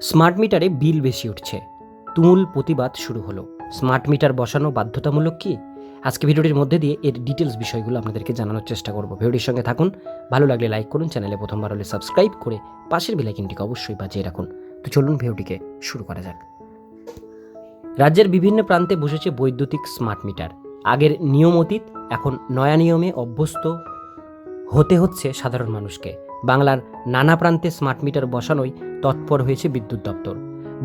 Smart মিটারে বিল বেশি উঠছে। তুমুল প্রতিবাদ শুরু হলো। স্মার্ট মিটার বসানো বাধ্যতামূলক কি? আজকে ভিডিওটির মধ্যে দিয়ে এর ডিটেলস বিষয়গুলো আপনাদেরকে জানানোর চেষ্টা করব। ভিডিওটির সঙ্গে থাকুন। ভালো লাগলে লাইক করুন, চ্যানেলে প্রথমবার হলে সাবস্ক্রাইব করে পাশের বেলাইকিনটিকে অবশ্যই বাজিয়ে রাখুন। তো চলুন ভিডিওটিকে শুরু করা যাক। রাজ্যের বিভিন্ন প্রান্তে বসেছে বৈদ্যুতিক স্মার্ট মিটার। আগের নিয়ম অতীত, এখন নয়া নিয়মে অভ্যস্ত হতে হচ্ছে সাধারণ মানুষকে। বাংলার নানা প্রান্তে স্মার্ট মিটার বসানোই তৎপর হয়েছে বিদ্যুৎ দপ্তর।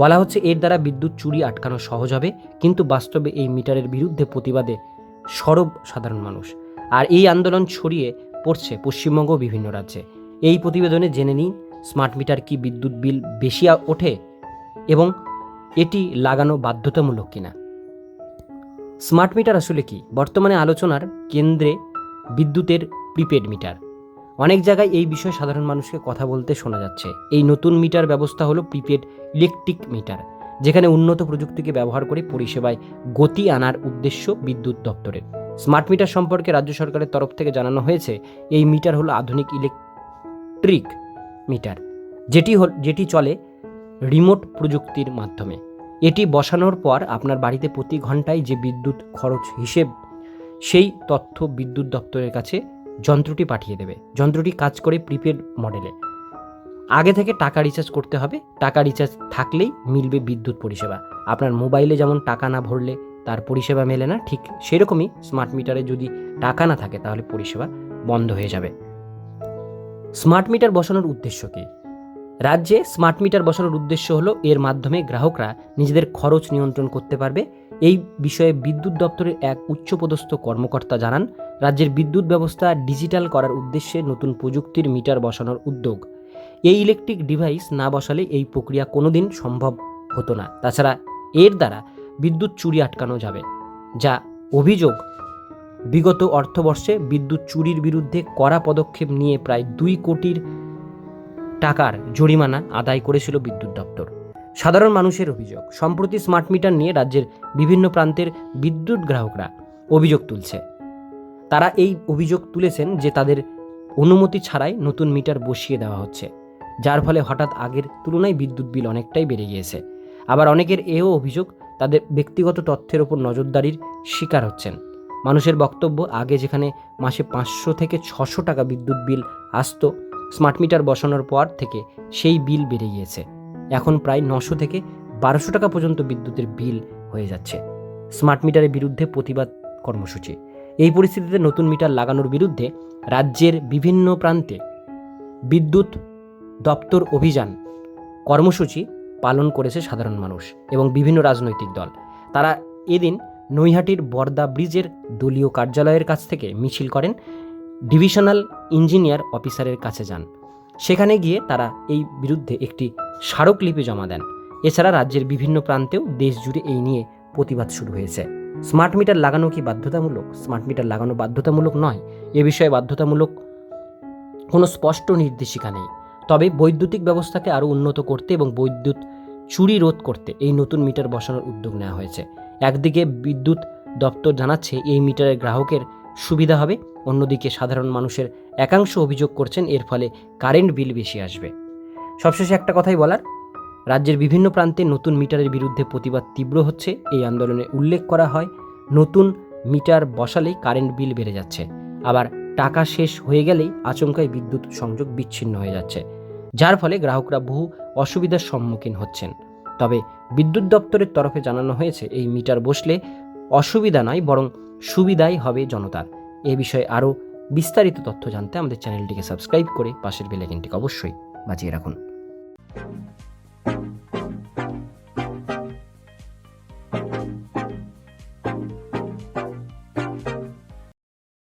বলা হচ্ছে এর দ্বারা বিদ্যুৎ চুরি আটকানো সহজ হবে, কিন্তু বাস্তবে এই মিটারের বিরুদ্ধে প্রতিবাদে সরব সাধারণ মানুষ। আর এই আন্দোলন ছড়িয়ে পড়ছে পশ্চিমবঙ্গ বিভিন্ন রাজ্যে। এই প্রতিবেদনে জেনে নিন স্মার্ট মিটার কি বিদ্যুৎ বিল বেশি ওঠে এবং এটি লাগানো বাধ্যতামূলক কিনা? স্মার্ট মিটার আসলে কি? বর্তমানে আলোচনার কেন্দ্রে বিদ্যুতের প্রিপেড মিটার অনেক জায়গায় এই বিষয়ে সাধারণ মানুষকে কথা বলতে শোনা যাচ্ছে। এই নতুন মিটার ব্যবস্থা হলো প্রিপেড ইলেকট্রিক মিটার, যেখানে উন্নত প্রযুক্তিকে ব্যবহার করে পরিষেবায় গতি আনার উদ্দেশ্য বিদ্যুৎ দপ্তরের। স্মার্ট মিটার সম্পর্কে রাজ্য সরকারের তরফ থেকে জানানো হয়েছে, এই মিটার হলো আধুনিক ইলেকট্রিক মিটার। যেটি যেটি চলে রিমোট প্রযুক্তির মাধ্যমে। এটি বসানোর পর আপনার বাড়িতে প্রতি ঘন্টায় যে বিদ্যুৎ খরচ হিসেব, সেই তথ্য বিদ্যুৎ দপ্তরের কাছে যন্ত্রটি পাঠিয়ে দেবে। যন্ত্রটি কাজ করে প্রিপেড মডেলে। আগে থেকে টাকা রিচার্জ করতে হবে। টাকা রিচার্জ থাকলেই মিলবে বিদ্যুৎ পরিষেবা। আপনার মোবাইলে যেমন টাকা না ভরলে তার পরিষেবা মেলে না, ঠিক সেরকমই স্মার্ট মিটারে যদি টাকা না থাকে তাহলে পরিষেবা বন্ধ হয়ে যাবে। স্মার্ট মিটার বসানোর উদ্দেশ্য কী? রাজ্যে স্মার্ট মিটার বসানোর উদ্দেশ্য হলো এর মাধ্যমে গ্রাহকরা নিজেদের খরচ নিয়ন্ত্রণ করতে পারবে। এই বিষয়ে বিদ্যুৎ দপ্তরের এক উচ্চপদস্থ কর্মকর্তা জানান রাজ্যের বিদ্যুৎ ব্যবস্থা ডিজিটাল করার উদ্দেশ্যে নতুন প্রযুক্তির মিটার বসানোর উদ্যোগ। এই ইলেকট্রিক ডিভাইস না বসালে এই প্রক্রিয়া কোনোদিন সম্ভব হতো না। তাছাড়া এর দ্বারা বিদ্যুৎ চুরি আটকানো যাবে, যা অভিযোগ। বিগত অর্থবর্ষে বিদ্যুৎ চুরির বিরুদ্ধে কড়া পদক্ষেপ নিয়ে প্রায় দুই কোটির টাকার জরিমানা আদায় করেছিল বিদ্যুৎ দপ্তর। সাধারণ মানুষের অভিযোগ, সম্প্রতি স্মার্ট মিটার নিয়ে রাজ্যের বিভিন্ন প্রান্তের বিদ্যুৎ গ্রাহকরা অভিযোগ তুলছে। তারা এই অভিযোগ তুলেছেন যে তাদের অনুমতি ছাড়াই নতুন মিটার বসিয়ে দেওয়া হচ্ছে, যার ফলে হঠাৎ আগের তুলনায় বিদ্যুৎ বিল অনেকটাই বেড়ে গিয়েছে। আবার অনেকের এও অভিযোগ, তাদের ব্যক্তিগত তথ্যের ওপর নজরদারির শিকার হচ্ছেন। মানুষের বক্তব্য, আগে যেখানে মাসে পাঁচশো থেকে ছশো টাকা বিদ্যুৎ বিল আসতো, স্মার্ট মিটার বসানোর পর থেকে সেই বিল বেড়ে গিয়েছে। এখন প্রায় নশো থেকে বারোশো টাকা পর্যন্ত বিদ্যুতের বিল হয়ে যাচ্ছে। স্মার্ট মিটারের বিরুদ্ধে প্রতিবাদ কর্মসূচি। এই পরিস্থিতিতে নতুন মিটার লাগানোর বিরুদ্ধে রাজ্যের বিভিন্ন প্রান্তে বিদ্যুৎ দপ্তর অভিযান কর্মসূচি পালন করেছে সাধারণ মানুষ এবং বিভিন্ন রাজনৈতিক দল। তারা এদিন নৈহাটির বর্দা ব্রিজের দলীয় কার্যালয়ের কাছ থেকে মিছিল করেন, ডিভিশনাল ইঞ্জিনিয়ার অফিসারের কাছে যান। সেখানে গিয়ে তারা এই বিরুদ্ধে একটি স্মারকলিপি জমা দেন। এছাড়া রাজ্যের বিভিন্ন প্রান্তেও দেশ জুড়ে এই নিয়ে প্রতিবাদ শুরু হয়েছে। স্মার্ট মিটার লাগানো কি বাধ্যতামূলক? স্মার্ট মিটার লাগানো বাধ্যতামূলক নয়। এ বিষয়ে বাধ্যতামূলক কোনো স্পষ্ট নির্দেশিকা নেই। তবে বৈদ্যুতিক ব্যবস্থাকে আরও উন্নত করতে এবং বৈদ্যুৎ চুরি রোধ করতে এই নতুন মিটার বসানোর উদ্যোগ নেওয়া হয়েছে। একদিকে বিদ্যুৎ দপ্তর জানাচ্ছে এই মিটারের গ্রাহকের সুবিধা হবে, অন্যদিকে সাধারণ মানুষের একাংশ অভিযোগ করছেন এর ফলে কারেন্ট বিল বেশি আসবে। সবশেষে একটা কথাই বলার রাজ্যের বিভিন্ন প্রান্তে নতুন মিটারের বিরুদ্ধে প্রতিবাদ তীব্র হচ্ছে। এই আন্দোলনে উল্লেখ করা হয়, নতুন মিটার বসালেই কারেন্ট বিল বেড়ে যাচ্ছে। আবার টাকা শেষ হয়ে গেলেই আচমকায় বিদ্যুৎ সংযোগ বিচ্ছিন্ন হয়ে যাচ্ছে। যার ফলে গ্রাহকরা বহু অসুবিধার সম্মুখীন হচ্ছেন। তবে বিদ্যুৎ দপ্তরের তরফে জানানো হয়েছে, এই মিটার বসলে অসুবিধা নয় বরং সুবিধাই হবে জনতার। এ বিষয়ে আরও বিস্তারিত তথ্য জানতে আমাদের চ্যানেলটিকে সাবস্ক্রাইব করে পাশের বেলাইকনটিকে অবশ্যই বাজিয়ে রাখুন।